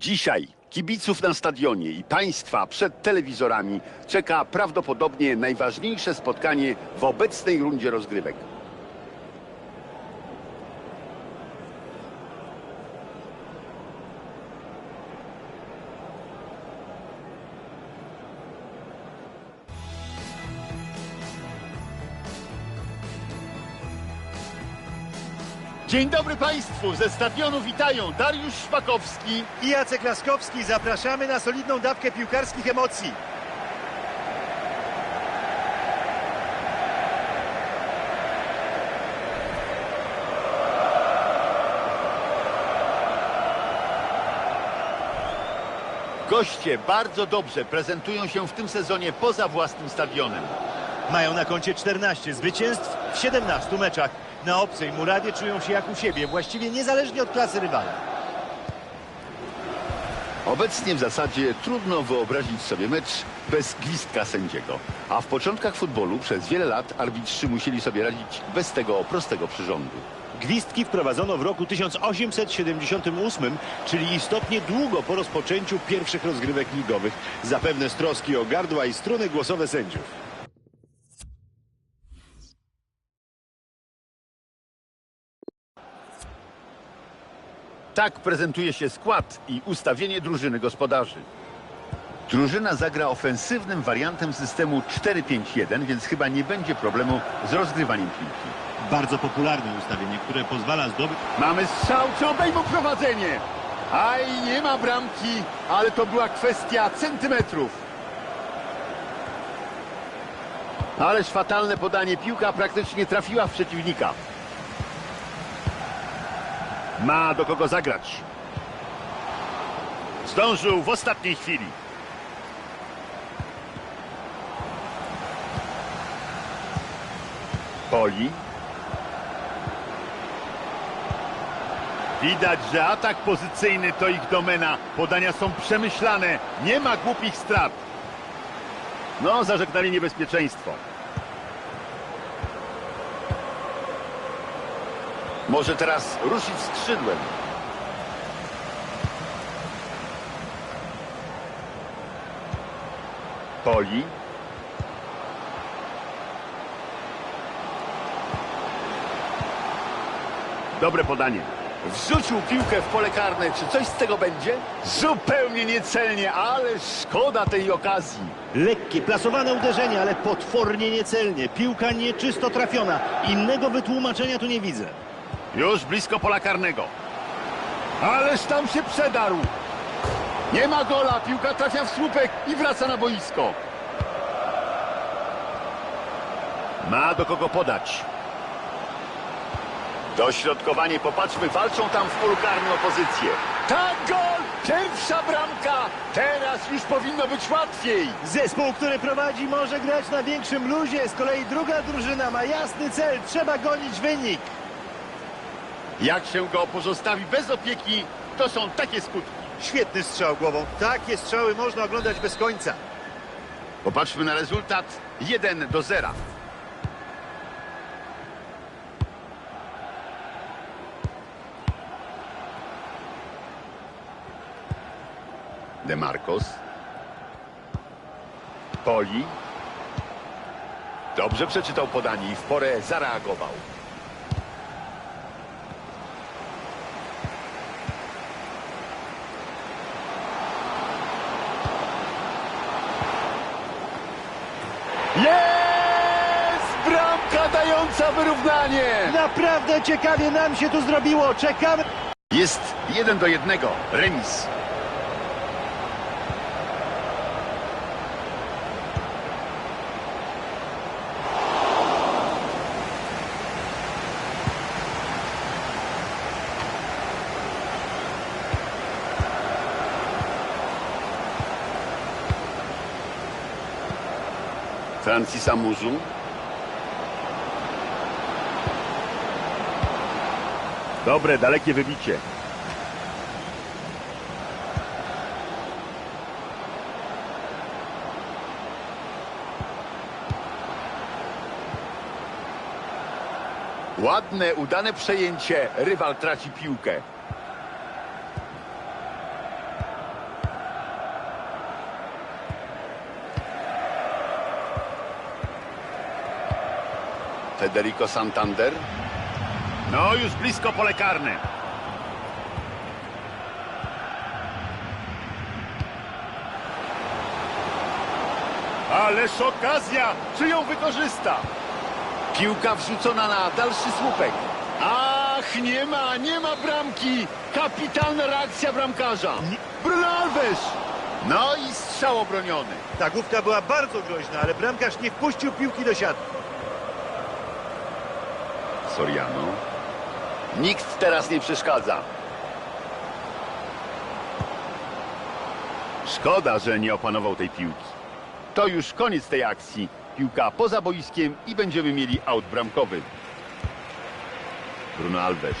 Dzisiaj kibiców na stadionie i państwa przed telewizorami czeka prawdopodobnie najważniejsze spotkanie w obecnej rundzie rozgrywek. Dzień dobry Państwu, ze stadionu witają Dariusz Szpakowski i Jacek Laskowski. Zapraszamy na solidną dawkę piłkarskich emocji. Goście bardzo dobrze prezentują się w tym sezonie poza własnym stadionem. Mają na koncie 14 zwycięstw w 17 meczach. Na obcej murawie czują się jak u siebie, właściwie niezależnie od klasy rywala. Obecnie w zasadzie trudno wyobrazić sobie mecz bez gwizdka sędziego. A w początkach futbolu przez wiele lat arbitrzy musieli sobie radzić bez tego prostego przyrządu. Gwizdki wprowadzono w roku 1878, czyli istotnie długo po rozpoczęciu pierwszych rozgrywek ligowych. Zapewne z troski o gardła i struny głosowe sędziów. Tak prezentuje się skład i ustawienie drużyny gospodarzy. Drużyna zagra ofensywnym wariantem systemu 4-5-1, więc chyba nie będzie problemu z rozgrywaniem piłki. Bardzo popularne ustawienie, które pozwala zdobyć... Mamy strzał, czy obejmą prowadzenie? Aj, nie ma bramki, ale to była kwestia centymetrów. Ależ fatalne podanie, piłka praktycznie trafiła w przeciwnika. Ma do kogo zagrać. Zdążył w ostatniej chwili. Poli. Widać, że atak pozycyjny to ich domena. Podania są przemyślane. Nie ma głupich strat. No, zażegnali niebezpieczeństwo. Może teraz ruszyć skrzydłem. Poli. Dobre podanie. Wrzucił piłkę w pole karne. Czy coś z tego będzie? Zupełnie niecelnie, ale szkoda tej okazji. Lekkie, plasowane uderzenie, ale potwornie niecelnie. Piłka nieczysto trafiona. Innego wytłumaczenia tu nie widzę. Już blisko pola karnego. Ależ tam się przedarł. Nie ma gola, piłka trafia w słupek i wraca na boisko. Ma do kogo podać. Dośrodkowanie, popatrzmy, walczą tam w polu karnym opozycję. Tak, gol! Pierwsza bramka! Teraz już powinno być łatwiej. Zespół, który prowadzi, może grać na większym luzie. Z kolei druga drużyna ma jasny cel. Trzeba gonić wynik. Jak się go pozostawi bez opieki, to są takie skutki. Świetny strzał głową. Takie strzały można oglądać bez końca. Popatrzmy na rezultat. 1 do 0. De Marcos. Poli. Dobrze przeczytał podanie i w porę zareagował. Jest! Bramka wyrównanie! Naprawdę ciekawie nam się tu zrobiło. Czekamy. Jest jeden do jednego. Remis. Francis Amuzu. Dobre, dalekie wybicie. Ładne, udane przejęcie. Rywal traci piłkę. Federico Santander. No, już blisko pole karne. Ależ okazja! Czy ją wykorzysta? Piłka wrzucona na dalszy słupek. Ach, nie ma, nie ma bramki. Kapitalna reakcja bramkarza. Bruno Alves. No i strzał obroniony. Ta główka była bardzo groźna, ale bramkarz nie wpuścił piłki do siatki. Soriano. Nikt teraz nie przeszkadza. Szkoda, że nie opanował tej piłki. To już koniec tej akcji. Piłka poza boiskiem i będziemy mieli aut bramkowy. Bruno Alves.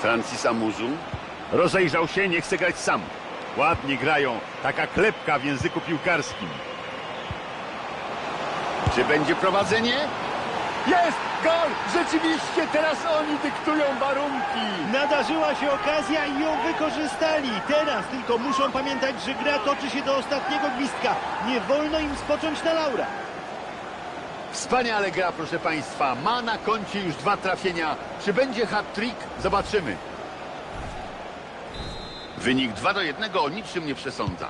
Francis Amuzu. Rozejrzał się, nie chce grać sam. Ładnie grają. Taka klepka w języku piłkarskim. Czy będzie prowadzenie? Jest! Gol! Rzeczywiście teraz oni dyktują warunki. Nadarzyła się okazja i ją wykorzystali. Teraz tylko muszą pamiętać, że gra toczy się do ostatniego gwizdka. Nie wolno im spocząć na laura. Wspaniale gra, proszę Państwa. Ma na koncie już dwa trafienia. Czy będzie hat-trick? Zobaczymy. Wynik 2 do 1 o niczym nie przesądza.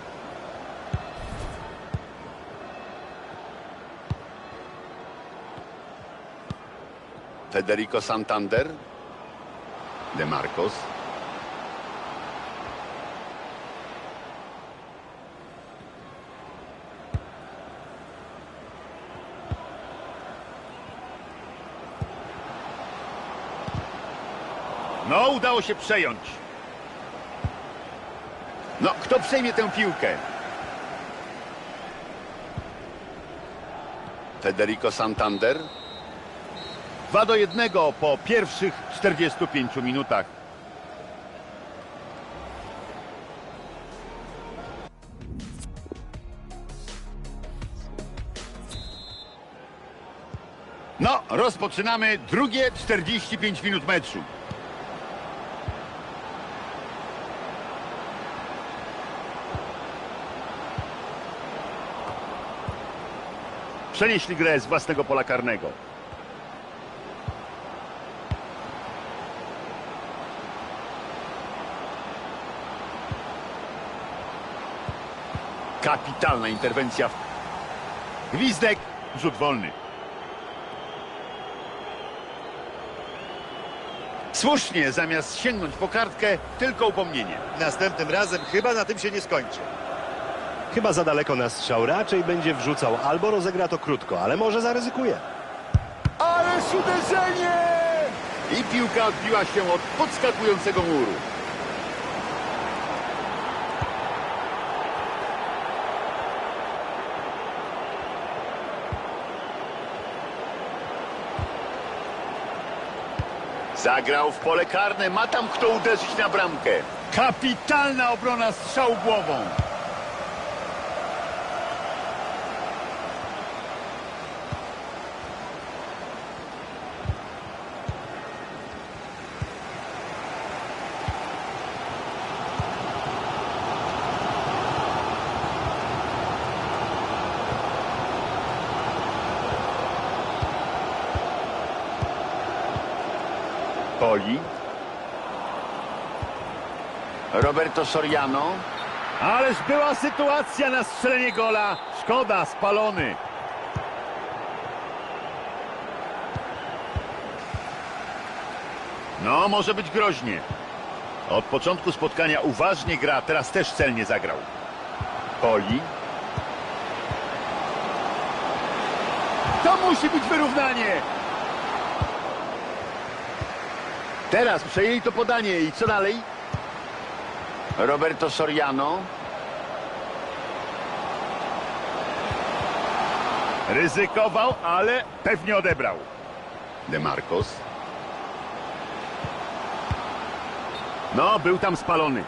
Federico Santander. De Marcos. No, udało się przejąć. No, kto przejmie tę piłkę? Federico Santander. 2 do 1 po pierwszych 45 minutach. No, rozpoczynamy drugie 45 minut meczu. Przenieśli grę z własnego pola karnego. Kapitalna interwencja. Gwizdek, rzut wolny. Słusznie, zamiast sięgnąć po kartkę, tylko upomnienie. Następnym razem chyba na tym się nie skończy. Chyba za daleko na strzał. Raczej będzie wrzucał albo rozegra to krótko, ale może zaryzykuje. Ależ uderzenie! I piłka odbiła się od podskakującego muru. Zagrał w pole karne, ma tam kto uderzyć na bramkę. Kapitalna obrona strzał głową. Poli. Roberto Soriano. Ależ była sytuacja na strzelenie gola. Szkoda, spalony. No, może być groźnie. Od początku spotkania uważnie gra, teraz też celnie zagrał. Poli. To musi być wyrównanie. Teraz przejęli to podanie i co dalej? Roberto Soriano. Ryzykował, ale pewnie odebrał. De Marcos. No, był tam spalony.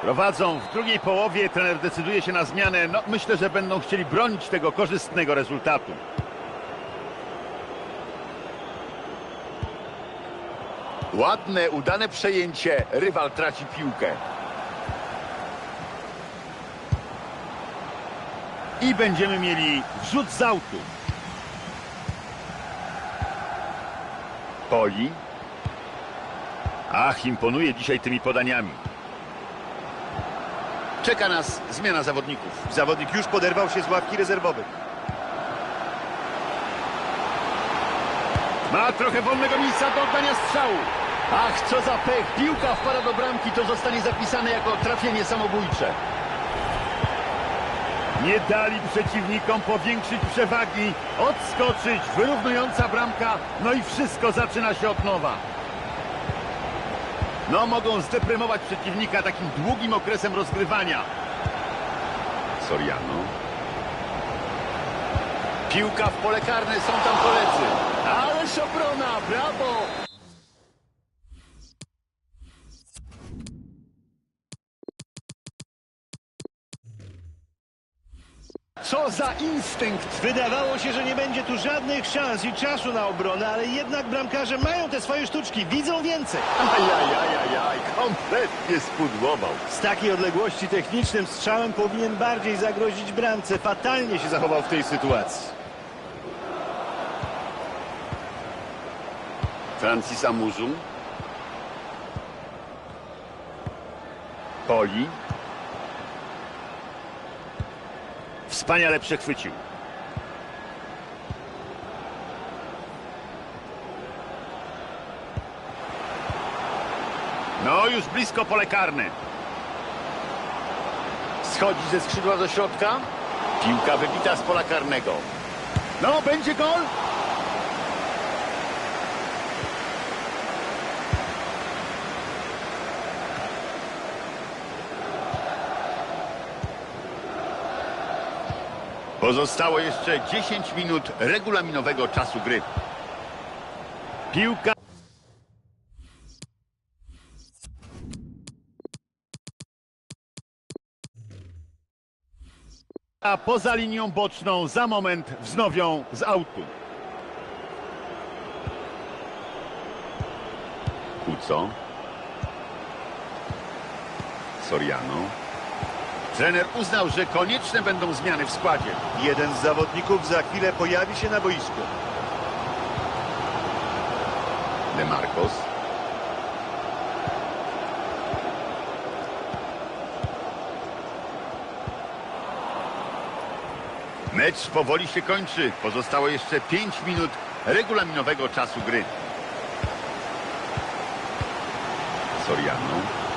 Prowadzą w drugiej połowie, trener decyduje się na zmianę. No, myślę, że będą chcieli bronić tego korzystnego rezultatu. Ładne, udane przejęcie. Rywal traci piłkę. I będziemy mieli wrzut z autu. Poli. Ach, imponuje dzisiaj tymi podaniami. Czeka nas zmiana zawodników. Zawodnik już poderwał się z ławki rezerwowych. Ma trochę wolnego miejsca do oddania strzału. Ach, co za pech. Piłka wpada do bramki, to zostanie zapisane jako trafienie samobójcze. Nie dali przeciwnikom powiększyć przewagi, odskoczyć, wyrównująca bramka, no i wszystko zaczyna się od nowa. No, mogą zdeprymować przeciwnika takim długim okresem rozgrywania. Soriano. Piłka w pole karne, są tam koledzy. Ależ obrona, brawo! Co za instynkt! Wydawało się, że nie będzie tu żadnych szans i czasu na obronę, ale jednak bramkarze mają te swoje sztuczki, widzą więcej. Ajajajajaj, kompletnie spudłował. Z takiej odległości technicznym strzałem powinien bardziej zagrozić bramce. Fatalnie się zachował w tej sytuacji. Francis Amurzu. Poli. Wspaniale przechwycił. No, już blisko pole karne. Schodzi ze skrzydła do środka. Piłka wybita z pola karnego. No, będzie gol? Pozostało jeszcze 10 minut regulaminowego czasu gry. Piłka. A poza linią boczną za moment wznowią z autu. Kuco. Soriano. Trener uznał, że konieczne będą zmiany w składzie. Jeden z zawodników za chwilę pojawi się na boisku. De Marcos. Mecz powoli się kończy. Pozostało jeszcze 5 minut regulaminowego czasu gry. Soriano.